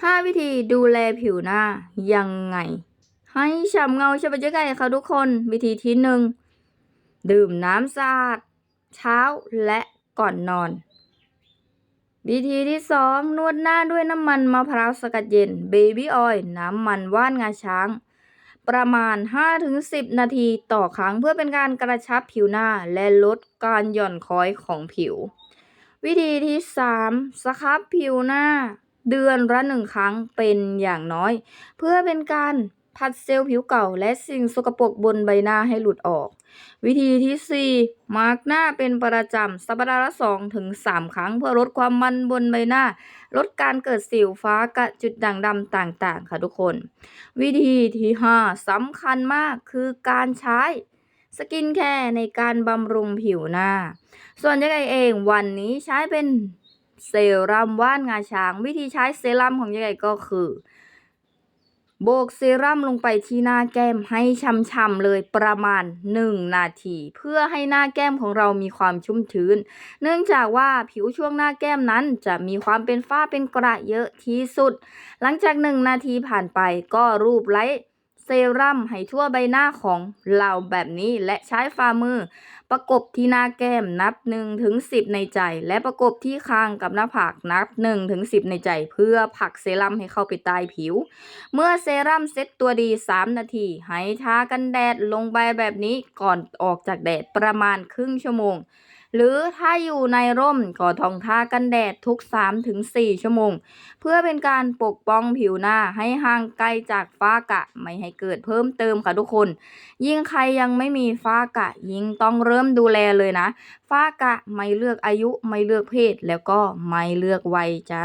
5 วิธีดูแลผิวหน้ายังไง ให้ฉ่ำเงาใช่ปะเจ๊ไก่ค่ะทุกคนวิธีที่หนึ่งดื่มน้ำสะอาดเช้าและก่อนนอน วิธีที่สองนวดหน้าด้วยน้ำมันมะพร้าวสกัดเย็นเบบี้ออยล์น้ำมันว่านงาช้าง ประมาณ 5-10 นาทีต่อครั้งเพื่อเป็นการกระชับผิวหน้าและลดการหย่อนคล้อยของผิว วิธีที่ 3 สครับผิวหน้า เดือนละหนึ่งครั้งเป็นอย่างน้อย เพื่อเป็นการผัดเซลล์ผิวเก่า และสิ่งสกปรกบนใบหน้าให้หลุดออก วิธีที่ 4 มาร์กหน้าเป็นประจำสัปดาห์ละ2ถึง3ครั้ง เพื่อลดความมันบนใบหน้า ลดการเกิดสิวฟ้ากระจุดด่างดำต่างๆ ค่ะทุกคน วิธีที่ 5สำคัญมากคือการใช้สกินแคร์ในการบำรุงผิวหน้า ส่วนยังไงเองวันนี้ใช้เป็น เซรั่มว่านงาช้าง วิธีใช้เซรั่มของยังไงก็คือ โบกเซรั่มลงไปที่หน้าแก้มให้ช่ำๆเลยประมาณ 1 นาที เพื่อให้หน้าแก้มของเรามีความชุ่มชื้น เนื่องจากว่าผิวช่วงหน้าแก้มนั้นจะมีความเป็นฝ้าเป็นกระเยอะที่สุด หลังจาก 1 นาทีผ่านไปก็รูปไล้ เซรั่มให้ทั่วใบหน้าของเราแบบนี้และใช้ฝ่ามือ ประกบที่หน้าแก้มนับ1ถึง10 ในใจ และประกบที่คางกับหน้าผากนับ1ถึง10 ในใจ เพื่อผลักเซรั่มให้เข้าไปใต้ผิว เมื่อเซรั่มเซ็ตตัวดี 3 นาที ให้ทากันแดดลงไปแบบนี้ก่อนออกจากแดดประมาณครึ่งชั่วโมง หรือถ้าอยู่ในร่มก็ต้องทากันแดดทุก 3-4 ชั่วโมง เพื่อเป็นการปกป้องผิวหน้าให้ห่างไกลจากฟ้ากะ ไม่ให้เกิดเพิ่มเติมค่ะทุกคน ยิ่งใครยังไม่มีฟ้ากะ ยิ่งต้องเริ่มดูแลเลยนะฟ้ากะไม่เลือกอายุไม่เลือกเพศแล้วก็ไม่เลือกวัยจ้า